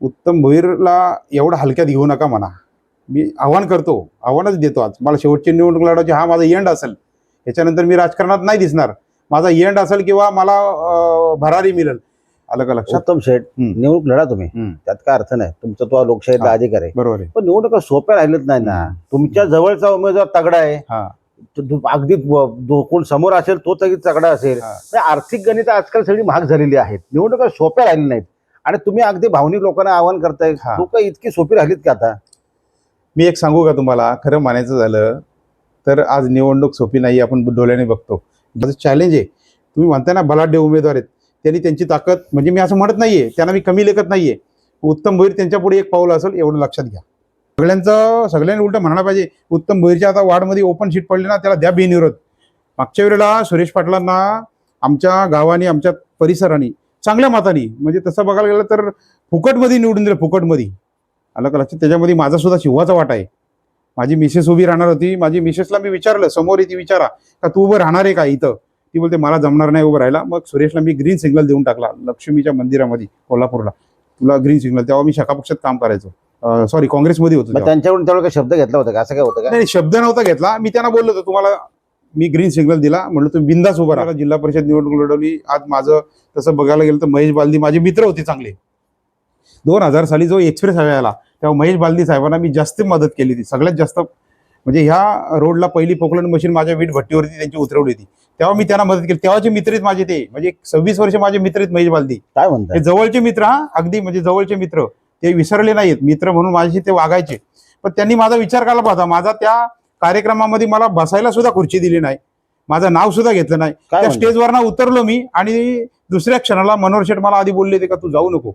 उत्तम भोईरला एवढं हलक्यात घेऊ नका म्हणा. मी आव्हान करतो आव्हानच देतो आज. मला शेवटची निवडणूक लढवायची हा माझा एंड असेल. याच्यानंतर मी राजकारणात नाही दिसणार. माझा एंड असेल किंवा मला भरारी मिळेल. आलं का लक्षात? उत्तम शेठ हम्म. निवडणूक लढा तुम्ही. त्यात काय अर्थ नाही. तुमचा तो लोकशाहीचा. अधिकार आहे. बरोबर आहे. पण निवडणुका सोप्या राहिलेत नाही ना. तुमच्या जवळचा उमेदवार तगडा आहे. हा. अगदी कोण समोर असेल तो तरी तगडा असेल. आर्थिक गणित आजकाल सगळी महाग झालेली आहेत. निवडणुका सोप्या राहिल्या नाहीत. आणि तुम्ही अगदी भावनिक लोकांना आवाहन करताय. हा. लोक इतकी सोपी राहिलीत का आता? मी एक सांगू का तुम्हाला? खरं म्हणायचं झालं तर आज निवडणूक सोपी नाही आपण डोळ्याने बघतो. माझं चॅलेंज आहे. तुम्ही म्हणताय ना बलाढ्य उमेदवार आहेत. त्यांनी त्यांची ताकद म्हणजे मी असं म्हणत नाहीये त्यांना मी कमी लेखत नाहीये. उत्तम भोईर त्यांच्या पुढे एक पाऊल असेल एवढं लक्षात घ्या. सगळ्यांचं सगळ्यांनी उलट म्हणायला पाहिजे उत्तम भोईरच्या आता वार्डमध्ये ओपन सीट पडली ना त्याला द्या बिनविरोध. मागच्या वेळेला सुरेश पाटलांना आमच्या गावाने आमच्या परिसराने चांगल्या मताने. म्हणजे तसं बघायला गेलं तर फुकटमध्ये निवडून दिलं फुकटमध्ये. आलं का लक्षात? त्याच्यामध्ये माझा सुद्धा शिवाचा वाटा आहे. माझी मिसेस उभी राहणार होती. माझी मिसेसला मी विचारलं समोर ती विचारा. का तू उभं राहणार आहे का इथं? ती बोलते मला जमणार नाही उभं राहायला. मग सुरेशला मी ग्रीन सिग्नल देऊन टाकला लक्ष्मीच्या मंदिरामध्ये कोल्हापूरला. तुला ग्रीन सिग्नल तेव्हा मी शाखा पक्षात काम करायचो. सॉरी काँग्रेसमध्ये होतो. त्यांच्याकडून तेवढा काही शब्द घेतला होता का? असं काय होतं का? नाही शब्द नव्हता घेतला. मी त्यांना बोललो होतो तुम्हाला मी ग्रीन सिग्नल दिला. म्हणलं तुम्ही बिंदास उभा राहा. जिल्हा परिषद निवडणूक लढवली. आज माझं तसं बघायला गेलं तर महेश बालदी माझे मित्र होते चांगले. दोन हजार साली जो एक्सप्रेस हायवे आला तेव्हा महेश बालदी साहेबांना मी जास्त मदत केली होती. सगळ्यात जास्त म्हणजे ह्या रोडला पहिली पोकलन मशीन माझ्या वीट भट्टीवरती त्यांची उतरवली होती. तेव्हा मी त्यांना मदत केली. तेव्हाचे मित्र आहेत माझे ते. म्हणजे सव्वीस वर्ष माझे मित्र आहेत महेश बालदी. काय म्हणताय? हे जवळचे मित्र हा अगदी म्हणजे जवळचे मित्र. ते विसरले नाहीत. मित्र म्हणून माझ्याशी ते वागायचे. पण त्यांनी माझा विचार केला पाहता माझा त्या कार्यक्रमामध्ये मला बसायला सुद्धा खुर्ची दिली नाही. माझं नाव सुद्धा घेतलं नाही. काय त्या म्हणताय? स्टेजवरनं उतरलो मी आणि दुसऱ्या क्षणाला मनोहर शेठ मला आधी बोलले होते का तू जाऊ नको.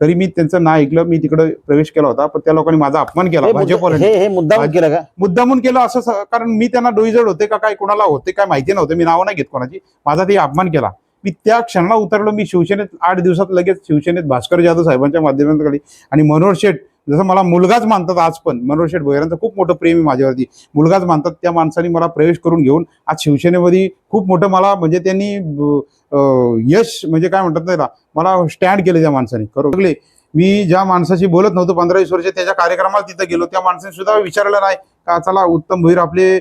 तरी मी त्यांचं नाव ऐकलं. मी तिकडे प्रवेश केला होता. पण त्या लोकांनी माझा अपमान केला. हे मुद्दा- भाजपवाल्यांनी. हे हे भाज- केलं का? मुद्दामून केलं असं स- कारण मी त्यांना डोईजड होते का काय कोणाला होते काय माहिती नव्हतं. मी नाव नाही घेत कोणाची. माझा ते अपमान केला. मी त्या क्षणाला उतरलो. मी शिवसेनेत आठ दिवसात लगेच शिवसेनेत भास्कर जाधव साहेबांच्या माध्यमातून आणि मनोहर शेठ जसं मला मुलगाच मानतात आज पण मनोहर शेठ भोयरांचं खूप मोठं प्रेम आहे माझ्यावरती. मुलगाच मानतात त्या माणसाने मला प्रवेश करून घेऊन आज शिवसेनेमध्ये खूप मोठं मला म्हणजे त्यांनी यश म्हणजे काय म्हणतात त्याला मला स्टँड केलं त्या माणसाने. खरं मी ज्या माणसाशी बोलत नव्हतो पंधरा वीस वर्ष त्याच्या कार्यक्रमाला तिथं गेलो. त्या माणसाने सुद्धा विचारलं नाही का चला उत्तम भोईर आपले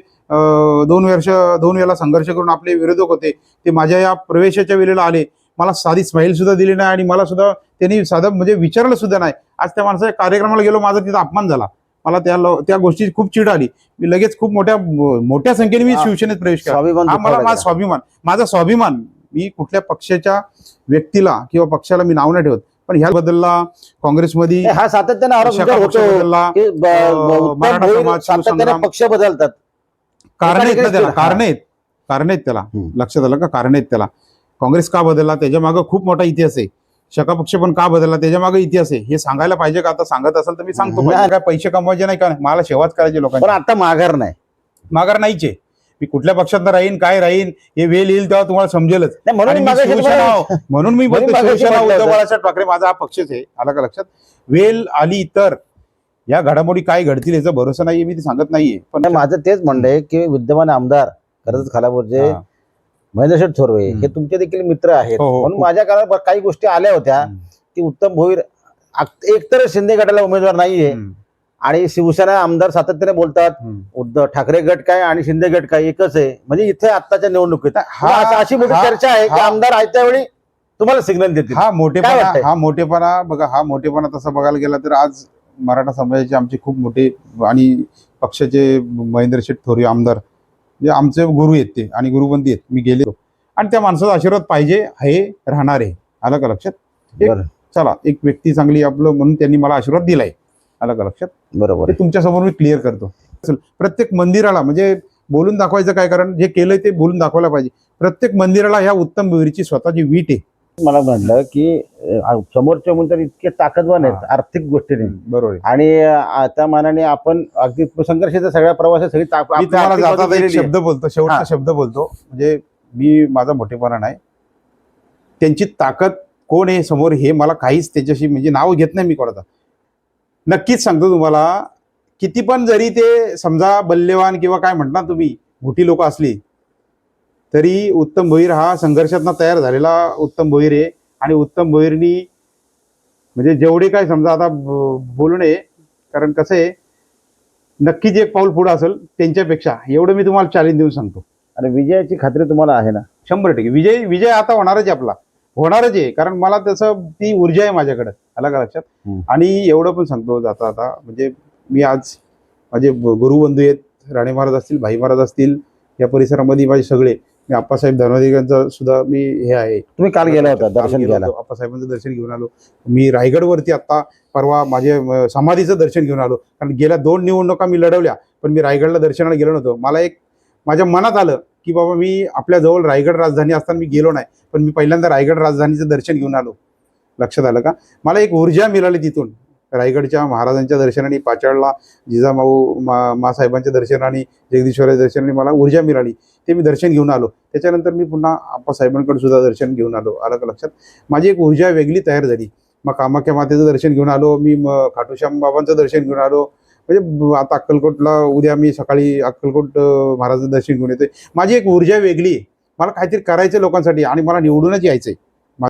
दोन वर्ष दोन वेळेला संघर्ष करून आपले विरोधक होते. ते माझ्या या प्रवेशाच्या वेळेला आले. मला साधी स्माईल सुद्धा दिली नाही आणि मला सुद्धा त्यांनी साधं म्हणजे विचारलं सुद्धा नाही आज त्या माणसाच्या कार्यक्रमाला गेलो माझा तिथं अपमान झाला मला त्या लो- त्या गोष्टीची खूप चिड आली मी लगेच खूप मोठ्या मोठ्या संख्येने मी. शिवसेनेत प्रवेश केला हा मला माझा. स्वाभिमान माझा स्वाभिमान मी कुठल्या पक्षाच्या व्यक्तीला किंवा पक्षाला मी नाव नाही ठेवत पण ह्या बदलला काँग्रेसमध्ये हे सातत्याने आरोप बदलला मराठा समाज. पक्ष बदलतात कारण आहेत. कारण आहेत कारण आहेत त्याला. लक्षात आलं का कारण आहेत त्याला काँग्रेस का बदलला? त्याच्यामागे खूप मोठा इतिहास आहे. शका पक्ष पण का बदलला? त्याच्यामागे इतिहास आहे. हे सांगायला पाहिजे का? आता सांगत असेल तर मी सांगतो. काय पैसे कमवायचे नाही का? मला सेवाच करायचे पण लोकांना आता माघार नाही. माघार नाहीच. मी कुठल्या पक्षात राहीन काय राहीन हे वेळ येईल तेव्हा तुम्हाला समजेलच. नाही, म्हणून मी शिवसेना उद्धव. बाळासाहेब ठाकरे माझा हा पक्षच आहे. आला का लक्षात? वेल आली तर या घडामोडी काय घडतील याचा भरोसा नाहीये मी ते सांगत नाहीये. पण माझं तेच म्हणणं आहे की विद्यमान आमदार कर्जत खालापूरचे. महेंद्रशेठ थोरवे. हे तुमचे देखील मित्र आहेत हो, हो, म्हणून. माझ्या काळात काही गोष्टी आल्या होत्या. की उत्तम भोईर एकतर शिंदे गटाला उमेदवार नाहीये. आणि शिवसेना आमदार सातत्याने बोलतात. उद्धव ठाकरे गट काय आणि शिंदे गट काय एकच आहे म्हणजे इथे आत्ताच्या निवडणुकीत हा- अशी मोठी चर्चा आहे की आमदार आयत्या वेळी तुम्हाला सिग्नल देतील हा मोठेपणा? हा मोठेपणा बघा हा मोठेपणा तसा बघायला गेला तर आज मराठा समाजाचे आमचे खूप मोठे आणि पक्षाचे महेंद्र शेठ थोरी आमदार जे आमचे गुरु आहेत ते आणि गुरुबंदी आहेत मी गेले आणि त्या माणसाचा आशीर्वाद पाहिजे हे राहणार आहे. आलं का लक्षात? एक- चला एक व्यक्ती चांगली आपलं म्हणून त्यांनी मला आशीर्वाद दिलाय. आलं का लक्षात? बरोबर ते तुमच्यासमोर मी क्लिअर करतो. प्रत्येक मंदिराला म्हणजे बोलून दाखवायचं काय कारण जे केलंय ते बोलून दाखवायला पाहिजे. प्रत्येक मंदिराला ह्या उत्तम भोईरची स्वतःची वीट आहे. मला म्हटलं की अं, समोरचे उमेदवार इतके ताकदवान आहेत. आर्थिक गोष्टीने बरोबर आहे आणि त्या मानाने आपण अगदी संघर्षाच्या सगळ्या प्रवासात सगळी ताक- मी आपली तुम्हाला आर्थिक बाजू जाता एक दिलेली आहे. शब्द बोलतो शेवटचा हा. शब्द बोलतो म्हणजे मी माझा मोठेपणा नाही त्यांची ताकद कोण आहे समोर हे मला काहीच त्याच्याशी म्हणजे नाव घेत नाही मी कोणाचा नक्कीच सांगतो तुम्हाला किती पण जरी ते समजा बल्लेवान किंवा काय म्हणता तुम्ही मोठी लोक असली तरी उत्तम भोईर हा संघर्षातनं तयार झालेला उत्तम भोईर आहे. आणि उत्तम भोईरनी म्हणजे जेवढे काय समजा आता बोलू नये कारण कसं आहे नक्कीच एक पाऊल पुढं असेल त्यांच्यापेक्षा. एवढं मी तुम्हाला चॅलेंज देऊन सांगतो. आणि विजयाची खात्री तुम्हाला आहे ना? शंभर टक्के. विजय विजय आता होणारच आहे आपला. होणारच आहे. कारण मला तसं ती ऊर्जा आहे माझ्याकडे. आला का लक्षात. आणि एवढं पण सांगतो जाता आता. म्हणजे मी आज माझे गुरुबंधू आहेत. राणे महाराज असतील भाई महाराज असतील या परिसरामध्ये माझे सगळे. मी आप्पासाहेब धर्माधिकांचा सुद्धा मी हे आहे. तुम्ही काल गेला होता दर्शन घ्यायला. आप्पासाहेबांचं दर्शन घेऊन आलो. मी रायगडवरती आता परवा माझे समाधीचं दर्शन घेऊन आलो. कारण गेल्या दोन निवडणुका मी लढवल्या पण मी रायगडला दर्शनाला गेलो नव्हतो. मला एक माझ्या मनात आलं की बाबा मी आपल्या जवळ रायगड राजधानी असताना मी गेलो नाही पण मी पहिल्यांदा रायगड राजधानीचं दर्शन घेऊन आलो. लक्षात आलं का? मला एक ऊर्जा मिळाली तिथून. रायगडच्या महाराजांच्या दर्शनाने पाचाळला जिजामाऊ मा मासाहेबांच्या दर्शनाने जगदीश्वराच्या दर्शनाने मला ऊर्जा मिळाली. ते मी दर्शन घेऊन आलो. त्याच्यानंतर मी पुन्हा आप्पासाहेबांकडे सुद्धा दर्शन घेऊन आलो. आलं का लक्षात? माझी एक ऊर्जा वेगळी तयार झाली. मग कामाख्या मातेचं दर्शन घेऊन आलो. मी मग खाटूश्याम बाबांचं दर्शन घेऊन आलो. म्हणजे आता अक्कलकोटला उद्या मी सकाळी अक्कलकोट महाराजांचं दर्शन घेऊन येतोय. माझी एक ऊर्जा वेगळी आहे. मला काहीतरी करायचं लोकांसाठी आणि मला निवडूनच यायचं आहे